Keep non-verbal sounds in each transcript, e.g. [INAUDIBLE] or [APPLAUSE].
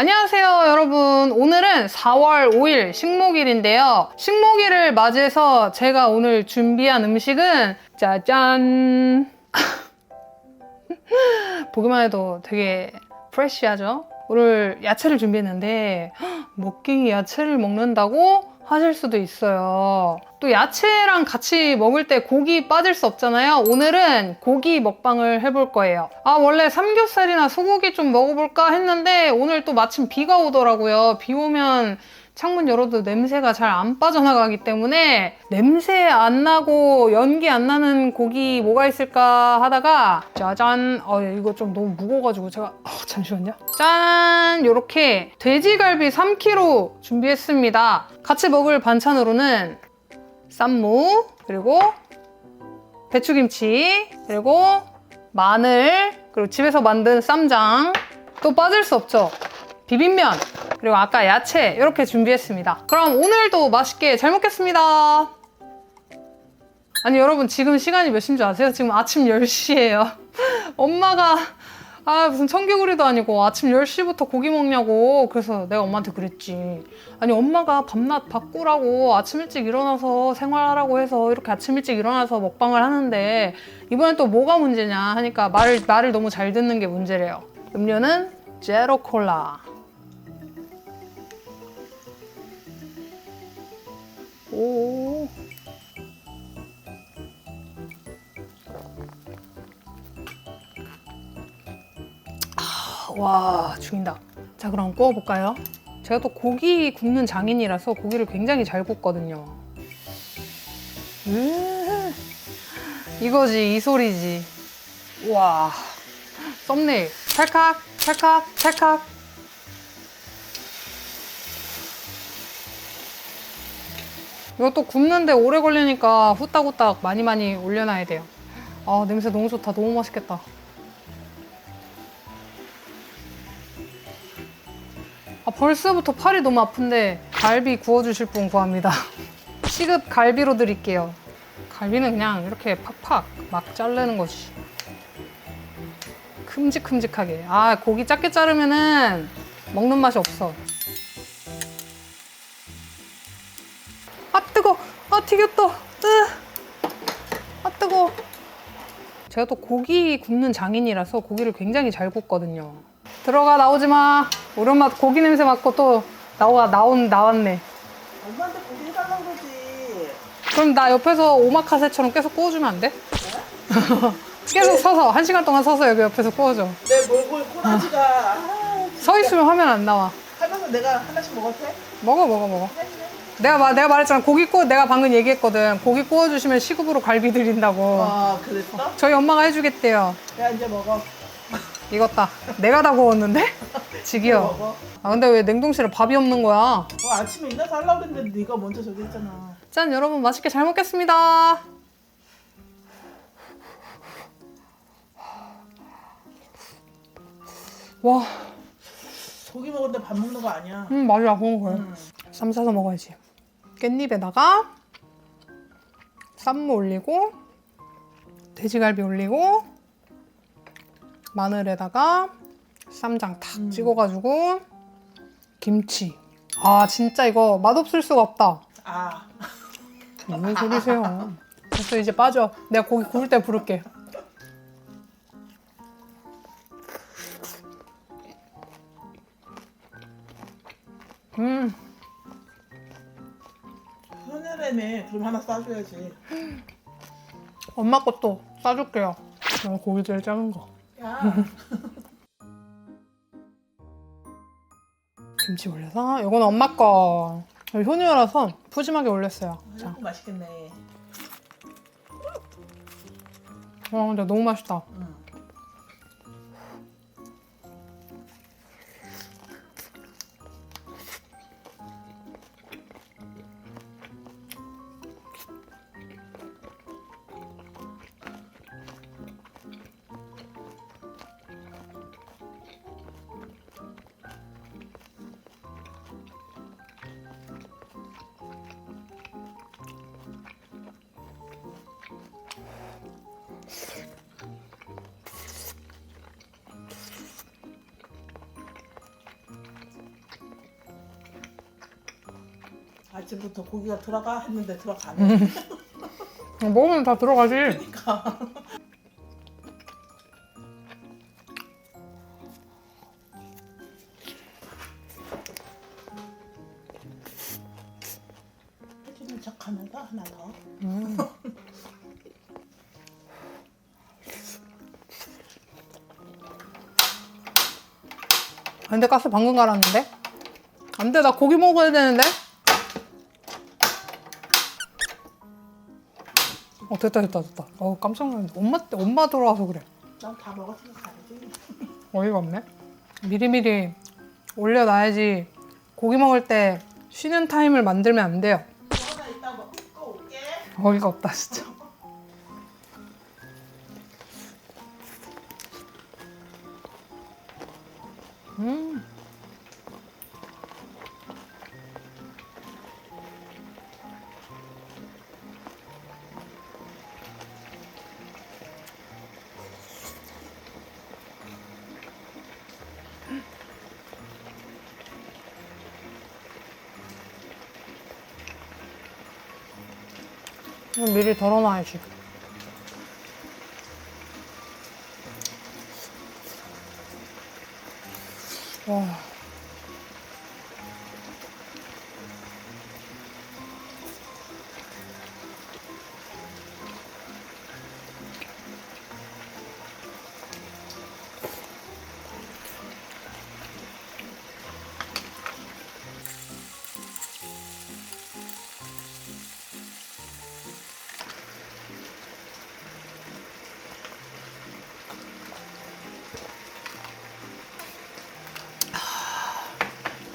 안녕하세요, 여러분. 오늘은 4월 5일 식목일인데요. 식목일을 맞이해서 제가 오늘 준비한 음식은 짜잔. [LAUGHS] 보기만 해도 되게 프레쉬하죠? 오늘 야채를 준비했는데 [GASPS] 헉, 먹갱이 야채를 먹는다고 하실 수도 있어요. 또 야채랑 같이 먹을 때 고기 빠질 수 없잖아요. 오늘은 고기 먹방을 해볼 거예요. 아, 원래 삼겹살이나 소고기 좀 먹어볼까 했는데 오늘 또 마침 비가 오더라고요. 비 오면 창문 열어도 냄새가 잘 안 빠져나가기 때문에 냄새 안 나고 연기 안 나는 고기 뭐가 있을까 하다가 짜잔. 어 이거 좀 너무 무거워가지고 제가 어, 잠시만요. 짠! 요렇게 돼지갈비 3kg 준비했습니다. 같이 먹을 반찬으로는 쌈무 그리고 배추김치 그리고 마늘 그리고 집에서 만든 쌈장. 또 빠질 수 없죠. 비빔면 그리고 아까 야채 이렇게 준비했습니다. 그럼 오늘도 맛있게 잘 먹겠습니다. 아니 여러분 지금 시간이 몇 시인 줄 아세요? 지금 아침 10시예요. [LAUGHS] 엄마가 아 무슨 청개구리도 아니고 아침 10시부터 고기 먹냐고 그래서 내가 엄마한테 그랬지. 아니 엄마가 밤낮 바꾸라고 아침 일찍 일어나서 생활하라고 해서 이렇게 아침 일찍 일어나서 먹방을 하는데 이번엔 또 뭐가 문제냐 하니까 말을 말을 너무 잘 듣는 게 문제래요. 음료는 제로 콜라. 오. 아, 와, 죽인다. 자, 그럼 구워볼까요? 제가 또 고기 굽는 장인이라서 고기를 굉장히 잘 굽거든요. 음, 이거지, 이 소리지. 와, 썸네일. 찰칵, 찰칵, 찰칵. 이것도 굽는데 오래 걸리니까 후딱후딱 많이 많이 올려놔야 돼요. 아 냄새 너무 좋다. 너무 맛있겠다. 아 벌써부터 팔이 너무 아픈데 갈비 구워주실 분 구합니다. [LAUGHS] 시급 갈비로 드릴게요. 갈비는 그냥 이렇게 팍팍 막 자르는 거지. 큼직큼직하게. 아 고기 작게 자르면은 먹는 맛이 없어. 아 뜨거. 아 튀겼다. 으. 아 뜨거. 제가 또 고기 굽는 장인이라서 고기를 굉장히 잘 굽거든요. 들어가 나오지 마. 우리 엄마 고기 냄새 맡고 또 나와 나온 나왔네. 엄마한테 고기 해달라고 그러지. 그럼 나 옆에서 오마카세처럼 계속 구워주면 안 돼? [LAUGHS] 계속 서서 한 시간 동안 서서 여기 옆에서 구워줘. 내 몰골 꼬라지가. 아, 서 있으면 화면 안 나와. 하면서 내가 하나씩 먹어도 돼? 먹어 먹어 먹어 내가 말 내가 말했잖아 고기 구워 내가 방금 얘기했거든 고기 구워주시면 시급으로 갈비 드린다고 아 그랬어? 저희 엄마가 해주겠대요 야 이제 먹어. 익었다. 내가 다 구웠는데? [LAUGHS] 먹어. 아 근데 왜 냉동실에 밥이 없는 거야? 어, 아침에 일어나서 하려고 그랬는데 네가 먼저 저기 했잖아. 짠 여러분 맛있게 잘 먹겠습니다. 와, 고기 먹는데 밥 먹는 거 아니야. 음 맛이야 그런 거야. 음. 쌈 싸서 먹어야지. 깻잎에다가 쌈무 올리고 돼지갈비 올리고 마늘에다가 쌈장 탁 음. 찍어가지고 김치. 아 진짜 이거 맛없을 수가 없다. 아 무슨 소리세요? 됐어 이제 빠져. 내가 고기 구울 때 부를게. 음, 현혈에네 그럼 하나 싸줘야지. 엄마 것도 싸줄게요. 나 고기 제일 작은 거. 야 [LAUGHS] 김치 올려서 이건 엄마 거. 효녀라서 푸짐하게 올렸어요. 자, 이거 맛있겠네. 와 근데 너무 맛있다. 응. 아침부터 고기가 들어가 했는데 들어가네. 음. 먹으면 다 들어가지. 그러니까. 해주는 척 하면서 하나 더. 음. [LAUGHS] 근데 가스 방금 갈았는데? 안 돼, 나 고기 먹어야 되는데? 어, 됐다, 됐다, 됐다. 어, 깜짝 놀랐네. 엄마, 때- 엄마 돌아와서 그래. 난 다 먹었으니까 가야지. [LAUGHS] 어이가 없네. 미리미리 올려놔야지 고기 먹을 때 쉬는 타임을 만들면 안 돼요. 이따 먹고 올게. 어이가 없다, 진짜. [LAUGHS] 음. 이거 미리 덜어놔야지. 와.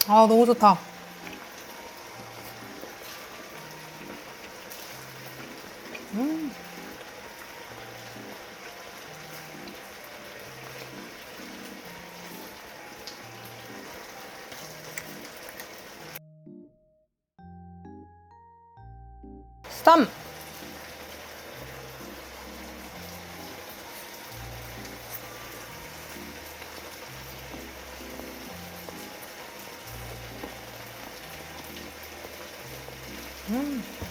아, 너무 좋다. 음.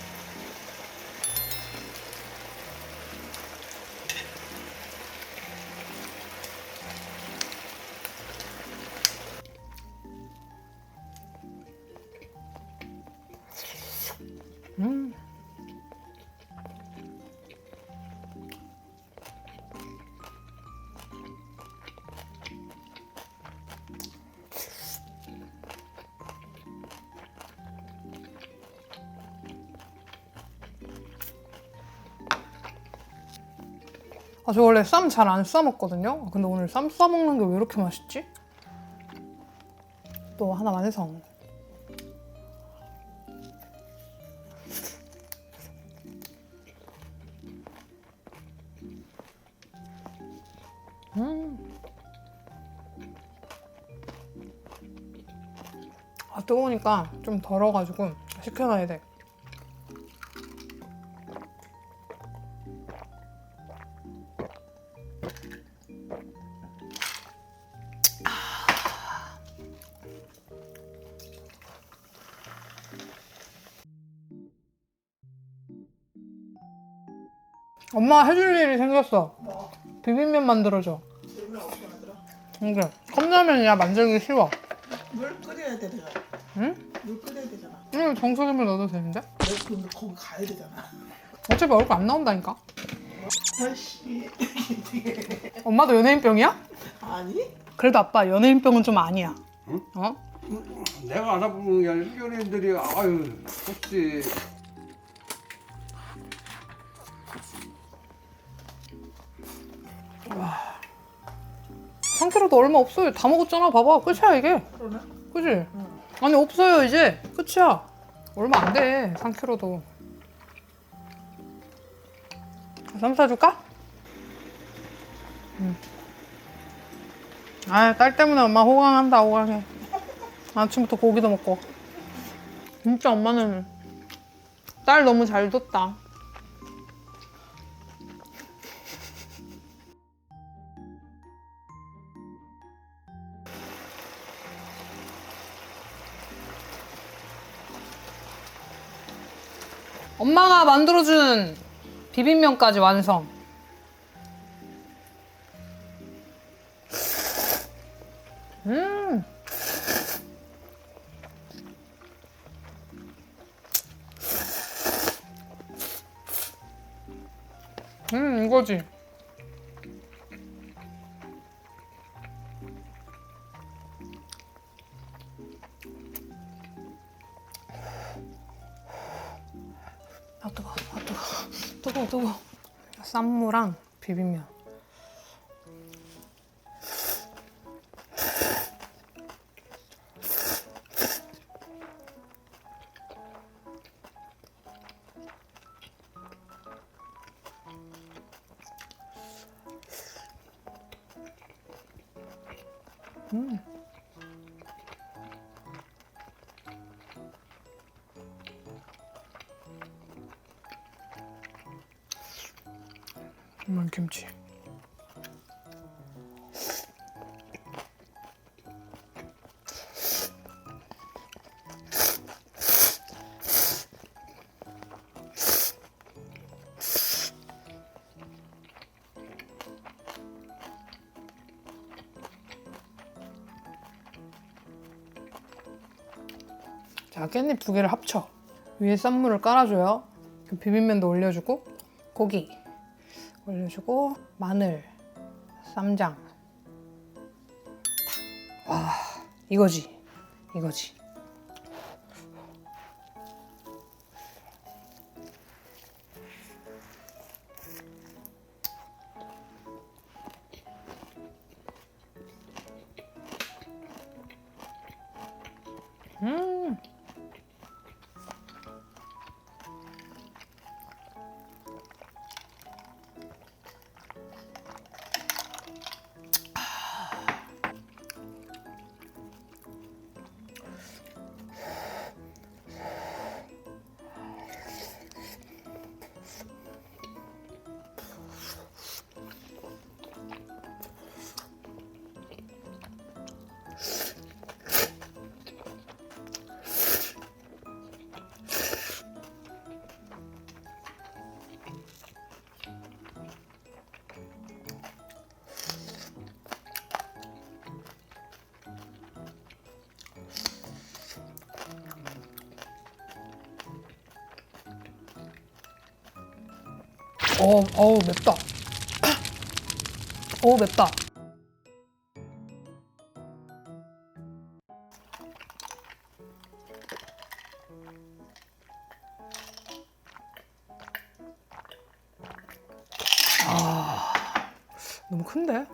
아, 저 원래 쌈 잘 안 싸먹거든요? 근데 오늘 쌈 싸먹는 게 왜 이렇게 맛있지? 또 하나 완성. 음. 아, 뜨거우니까 좀 덜어가지고 식혀놔야 돼. 엄마 해줄 일이 생겼어. 뭐 비빔면 만들어줘. 재미 없이 만들어. 그래. 컵라면이야 만들기 쉬워. 물 끓여야 되잖아. 응? 물 끓여야 되잖아. 응, 정수기물 넣어도 되는데? 내 근데 거기 가야 되잖아. 어차피 얼굴 안 나온다니까. 아씨. [LAUGHS] 엄마도 연예인병이야? 아니? 그래도 아빠 연예인병은 좀 아니야. 응? 어? 내가 알아보는 게 아니라 연예인들이 아유 혹시 3kg도 얼마 없어요. 다 먹었잖아. 봐봐. 끝이야 이게. 그러네. 그지? 응. 아니 없어요 이제. 끝이야. 얼마 안 돼. 3kg도. 쌈 싸줄까? 응. 아, 딸 때문에 엄마 호강한다, 호강해. 아침부터 고기도 먹고. 진짜 엄마는 딸 너무 잘 뒀다. 엄마가 만들어준 비빔면까지 완성. 뜨거, 뜨거. 쌈무랑 비빔면. 음, 김치. 자, 깻잎 두 개를 합쳐. 위에 쌈무를 깔아줘요. 그 비빔면도 올려주고, 고기 올려주고, 마늘, 쌈장. 탁. 와, 이거지. 이거지. 음. 어, 어우 맵다. [CLEARS THROAT] 어우 맵다. 아, 너무 큰데?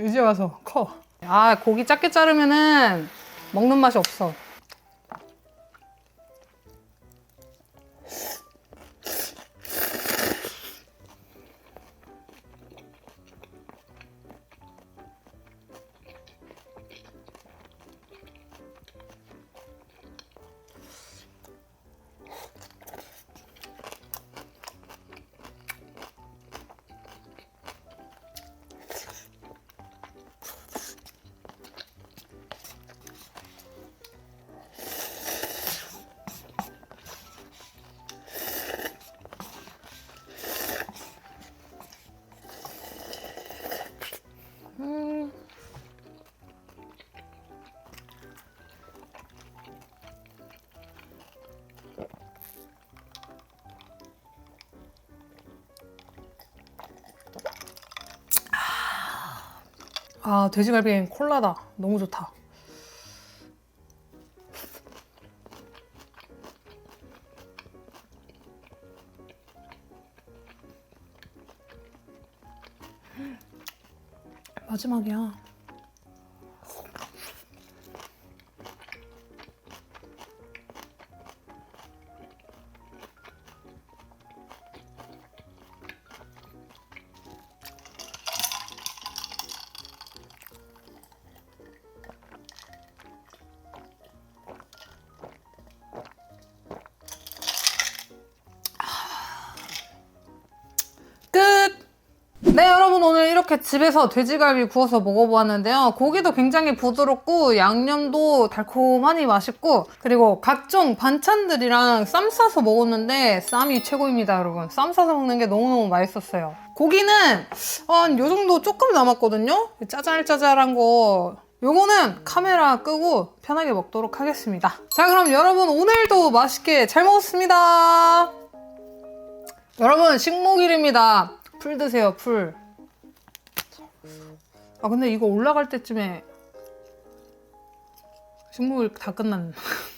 이제 와서 커. 아, 고기 작게 자르면은 먹는 맛이 없어. 아, 돼지갈비엔 콜라다. 너무 좋다. 마지막이야. 네, 여러분 오늘 이렇게 집에서 돼지갈비 구워서 먹어보았는데요. 고기도 굉장히 부드럽고 양념도 달콤하니 맛있고 그리고 각종 반찬들이랑 쌈 싸서 먹었는데 쌈이 최고입니다 여러분. 쌈 싸서 먹는 게 너무너무 맛있었어요. 고기는 한 요 정도 조금 남았거든요. 짜잘짜잘한 거 요거는 카메라 끄고 편하게 먹도록 하겠습니다. 자 그럼 여러분 오늘도 맛있게 잘 먹었습니다. 여러분 식목일입니다. 풀 드세요 풀. 아 근데 이거 올라갈 때쯤에 식목일 다 끝났네. [LAUGHS]